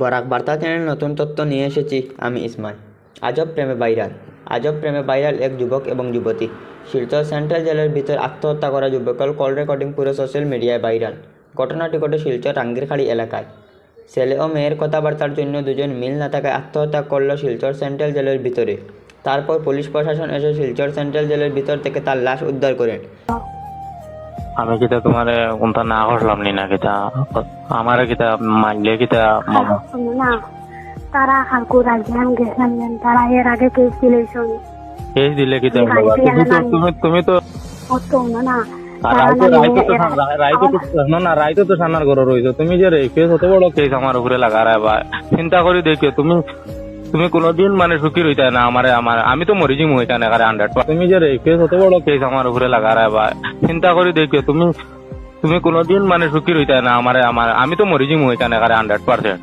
বরাক বার্তা চ্যানেল নতুন তথ্য নিয়ে এসেছি, আমি ইসমাইল। আজব প্রেমে ভাইরাল। আজব প্রেমে ভাইরাল এক যুবক এবং যুবতী। শিলচর সেন্ট্রাল জেলের ভিতর আত্মহত্যা করা যুবকের কল রেকর্ডিং পুরো সোশ্যাল মিডিয়ায় ভাইরাল। ঘটনাটি ঘটে শিলচর টাঙ্গিরখাড়ি এলাকায়। ছেলে ও মেয়ের কথাবার্তার জন্য দুজন মিল না থাকায় আত্মহত্যা করল শিলচর সেন্ট্রাল জেলের ভিতরে। তারপর পুলিশ প্রশাসন এসে শিলচর সেন্ট্রাল জেলের ভিতর থেকে তার লাশ উদ্ধার করেন আমি কিতা তোমার কোনটা না করলাম নি না কিতা আমার কিতা মানলে কিতা মামা না। তারা হালকু রাজ্যাম গেছেন তারা এর আগে কেস দিলেছেন কেস দিলে কিতা তুমি তো। তুমি তুমি তো হতো না তুমি যে কেস হতে বড় কেস আমার উপরে লাগা রে বা। চিন্তা করে দেখো তুমি তুমি কোনোদিন মানে সুখী রইতা না আমার আমার আমি তো মরি যাব এখানে কারে হান্ড্রেড তুমি যে কেস হতে বড় কেস আমার উপরে লাগা রে বা, চিন্তা করে দেখো তুমি তুমি কোনোদিন মানে সুখী রইতা না আমার আমার আমি তো মরি যাব এখানে কারে হান্ড্রেড পার্সেন্ট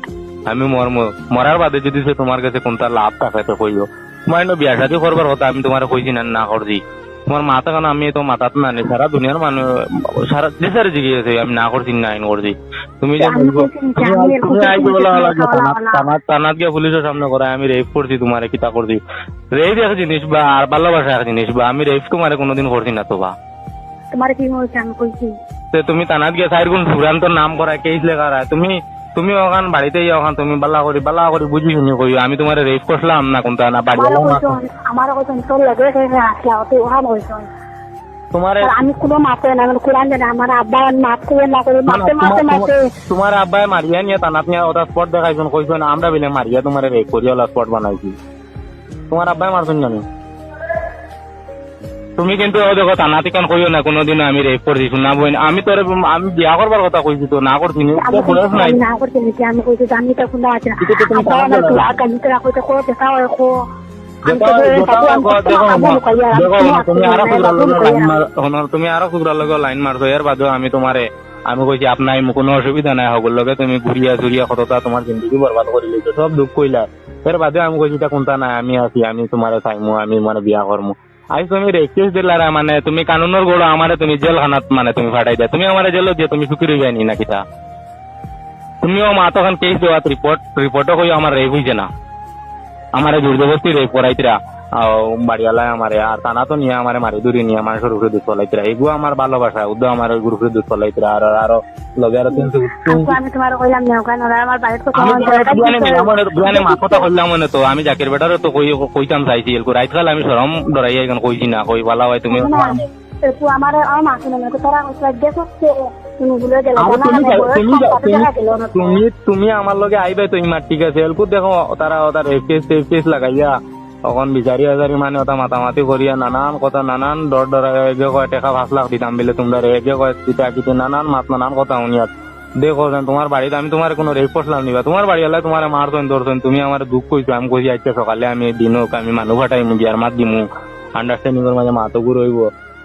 আমি মর মরার বাদে যদি সে তোমার কাছে কোনটা লাভ থাকে তো কইও। তোমার বিয়া শাদি করবার কথা আমি তোমার কইছি না না করছি তোমার মাথা কেন আমি তো মাথাত না নেই সারা দুনিয়ার মানুষ সারা দেশের জিগিয়েছে আমি না করছি না আইন করছি তুমি যে তানাত গিয়ে পুলিশের সামনে করে আমি রেপ করছি তোমারে কিতা করছি রেপ এক জিনিস বা আর ভালোবাসা এক জিনিস বা আমি রেপ তোমারে কোনোদিন করছি না তো বা তোমার কি হয়েছে আমি কইছি তুমি তানাত গিয়ে চাইর গুণ চূড়ান্ত নাম করা কেস লেখা তুমি তুমি ওখান বাড়িতে ওখান তুমি বালা করি বালা করি বুঝি শুনি কই আমি তোমার রেপ করলাম না কোনটা না বাড়ি না। কইছেন তোর লাগে গেছে আসলা অতি ওখান কইছেন তোমারে আমি কোনো মাপে না আমি কোরআন জানি আমার আব্বা মাপ করে না করে না, না, মাপতে মাপতে মাপতে তোমার- তোমার আব্বাই মারিয়া নিয়ে তানাত নিয়ে ওটা স্পট দেখাইছেন কইছেন আমরা বিলে মারিয়া তোমার রেপ ওলা স্পট বানাইছি। তোমার আব্বাই মারছেন জানি? তুমি কিন্তু দেখো তানাতি কেন কইও না কোনোদিন আমি রেপ করছি না বই আমি তোর আমি বিয়া করবার কথা কইছি তো না করছি নি তো বয়স নাই। না করতে নাকি আমি কইছি আমি তো কোনো আছে কিন্তু তুমি না। নিতে রাখো তো কো কো আরও কুকুরার লগে লাইন মারছো এর বাদেও আমি তোমারে আমি কইছি আপনার কোনো অসুবিধা নাই হগল লগে তুমি ঘুরিয়া চুরিয়া কতটা তোমার জিন্দগি বরবাদ করে লইছো সব দুঃখ কইলা। এর বাদে আমি কইছি তা কোনটা নাই আমি আছি আমি তোমারে চাইমু আমি মানে বিয়া করমু। আজ তুমি রেখেস দিলারা মানে তুমি কানুনের গোড়া আমারে তুমি জেলখানাত মানে তুমি ফাটাই দিয়া। তুমি আমারে জেলত দিয়ে, তুমি সুখী রইবে নি নাকি তা তুমিও মা তখন কেস দেওয়াত রিপোর্ট রিপোর্টও কই আমার রেপ হইছে না আমারে জোর রেপ করাইতিরা বাড়িওয়ালায় আমারে আর তানা তো নিয়ে আমারে মারি দূরে নিয়ে মানুষের উপরে দুধ চলাইতিরা এগুলো আমার ভালোবাসা উদ্যোগ আমার ওই দুধ আর আরও লগে আরও তিনশো আমি তোমার কইলাম না ওখানে আমার বাড়িতে কথা তো কইলাম মনে আমি জাকির বেটারও তো কই কইতাম চাইছি এলকো রাইত কাল আমি সরম ডরাই এখন কইছি না কই ভালো হয় তুমি। আমার আমার মাকে দেখো তুমি তুমি আমার লগে আইবে তো ইমার ঠিক আছে এলকু দেখো তারা ওটার এফকেস এফকেস লাগাইয়া তখন বিচারি হাজারি মানে ওটা মাতামাতি করিয়া নানান কথা, নানান ডর ডর এগে কয়, টাকা পাঁচ লাখ দিতাম বলে তোমরা এগে কয় নানান মাত, নানান কথা শুনিয়া দেখো তোমার বাড়িতে আমি তোমার কোনো রেপ করলাম নিবা। তোমার বাড়ি হলে তোমার মারছেন ধরছেন তুমি আমার দুঃখ কইছো আমি কইছি আজকে সকালে আমি দিন হোক আমি মানুষ ফাটাই বিয়ার মাত দিমু। আন্ডারস্ট্যান্ডিং এর মাঝে মাতো গুরু হইব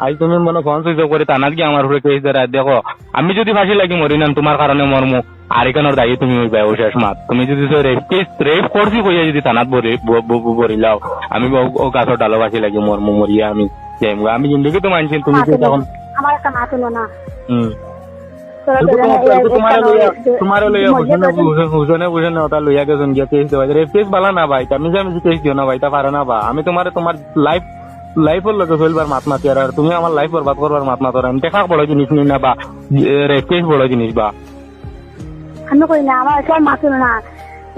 আজ তুমি মনে ফোন সুইচ করে তানাত গিয়ে আমার উপরে কেস দেখো আমি যদি ফাঁসি লাগি মরি না তোমার কারণে মরমু আর এখানোর দায়ী তুমি শেষ মাত তুমি যদি রেপ কেস রেপ করছি কইয়া যদি বরি বরিলাও আমি ও- গাছর ডালো ফাঁসি লাগি মরমু মরিয়া আমি যাইমু আমি জিন্দগি তো মানছি তুমি কি তখন আমার একটা মা না। হুম। তোমার- লইয়া ওটা লইয়া গেছেন গিয়া কেস দেওয়া। রেপ কেস বালা না ভাই আমি যে আমি কেস দিও না ভাই তা পারে না বা। আমি তোমার তোমার লাইফ লাইফের লগে চলবার মাত মাতি আর তুমি আমার লাইফ বরবাদ করবার মাত মাত আমি টেকা বড় জিনিস নি না বা রেপ কেস বড় জিনিস বা। আমি কই না আমার সব মা ছিল না।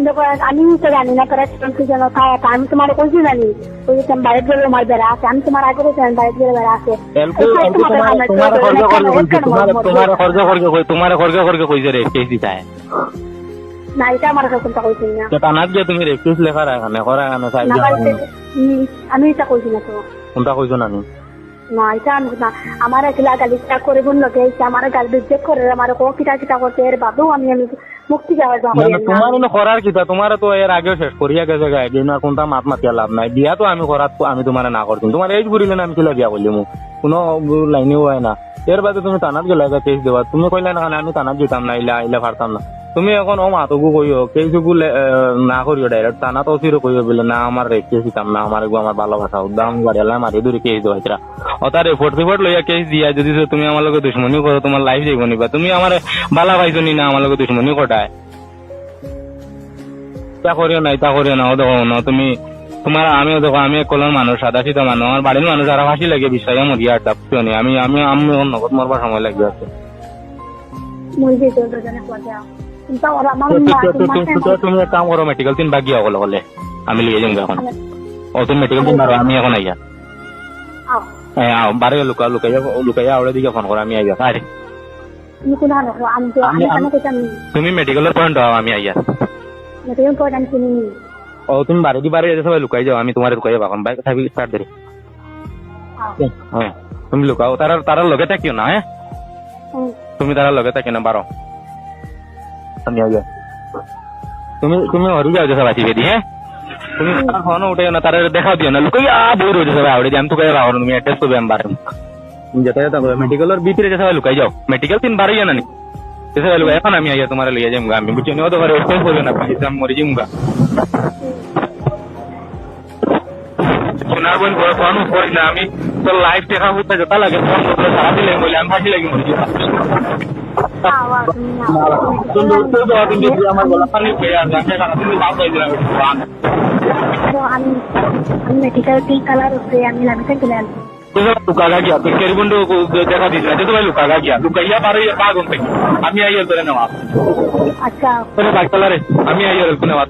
দেখো আমি তো জানি না তোরা কি যেন খায় আমি তোমার কইছি জানি ওই যে বাইরে গেলে আমার বেড়া আছে। আমি তোমার আগে আমি বাইরে গেলে বেড়া আছে। তোমার খরচ খরচ কই তোমার খরচ করবে কইছে রেপ কেস দিতায় না এটা আমার কাছে কইছি না। তো যে তুমি কেস লেখা রাখানে করা রাখানে না বাড়িতে আমি এটা কইছি না তো। কোনটা কইছো না নি না না। আমার একলা গালি করে বোন লোকে এসে আমার গাল বিদ্যুৎ করে আমার কো কিটা কিটা করতে এর বাবু আমি আমি মুক্তি যাওয়ার না না তোমার এনে করার কিতা তোমার তো এর আগেও শেষ করিয়া গেছে গায়ে আর কোনটা মাত মাতিয়া লাভ নাই। বিয়া তো আমি করাত আমি তোমার না করতাম। তোমার এই ঘুরিলে না আমি কিলা বিয়া করলি মু কোনো লাইনেও হয় না। এর বাদে তুমি টানাত গেলে কেস দেবা। তুমি কইলে না আমি টানাত যেতাম না ইলা ইলা পারতাম না। তুমি এখন ও মাতকু কইও কেসুকু না করিও ডাইরেক্ট টানা তো ফিরো কইও বলে, না আমার কেস দিতাম না আমার আমার ভালোবাসা উদ্দাম গাড়িয়ালা মারি দূরে কেস দেওয়া হইতরা ও তার রিপোর্ট রিপোর্ট লইয়া কেস দিয়া, যদি তুমি আমার লগে দুশ্মনী করো তোমার লাইফ যাইব নিবা। তুমি আমার বালা পাইছো নি না আমার লগে দুশ্মনী কটায় তা করিও না এটা করিও না ও দেখো না তুমি তোমার আমিও দেখো আমি কলর মানুষ সাদা সিধা মানুষ আমার বাড়ির মানুষ আর ফাঁসি লাগে বিশ্বাসে মরিয়া একটা শুনি আমি আমি আমি এখন নগদ মরবার সময় লাগবে। আছে যে তো দুজনে পড়ে তুমি কাম করো মেডিকেল তিন বাকি হলে হলে আমি লিয়ে যাব এখন। ও তুমি মেডিকেল তিন বারো আমি এখন আইয়া। হ্যাঁ বারে লুকা লুকাইয়া লুকাইয়া আওড়ে দিকে ফোন করো আমি আইয়া। আরে তুমি কোন হানো আমি তো আমি আমি- কেন কইতাম তুমি মেডিকেলের পয়েন্ট হও আমি আইয়া। ও তুমি বাড়ি দি যেতে সবাই লুকাই যাও আমি তোমার লুকাই যাব এখন। বাইক থাকি স্টার্ট হ্যাঁ। তুমি লুকাও। তার তার লগে থাকিও না হ্যাঁ তুমি তার লগে থাকি না বারো আমি আইয়া তুমি তুমি হরি যাও ঠিক আছে হ্যাঁ? তুমি ফোন উঠে না, তার দেখাও দিও না। লুকাই আ বই রয়েছে সবাই আউড়ে আমি তোকে রাখো তুমি অ্যাড্রেস করবে আমি বারে যেতে যেতে মেডিকেলের ভিতরে যে সবাই লুকাই যাও। মেডিকেল তিন বারই জানা সবাই লুকাই। এখন আমি আইয়া তোমার লইয়া যাব আমি বুঝছি নি তো করে স্টেজ করবে না প্লিজ আমি মরে যাব সোনার না, আমি তোর লাইফ দেখা হতে যেটা লাগে ফোন সারা দিলে বলে আমি ফাঁসি লাগি মরে যাব আমার গলা পানি আমি মেডিকেল পিঙ্ক কালার উপরে আমি লাগাতে গেলাম তুমি লুকাগা গিয়া তুই কেরি বন্ধু দেখা দিস না তুমি লুকাগা গিয়া লুকাইয়া পারে বাগুন থেকে আমি আইয়ার করে নেওয়া। আচ্ছা। তুমি বাইক চালারে আমি আইয়ার করে নেওয়া।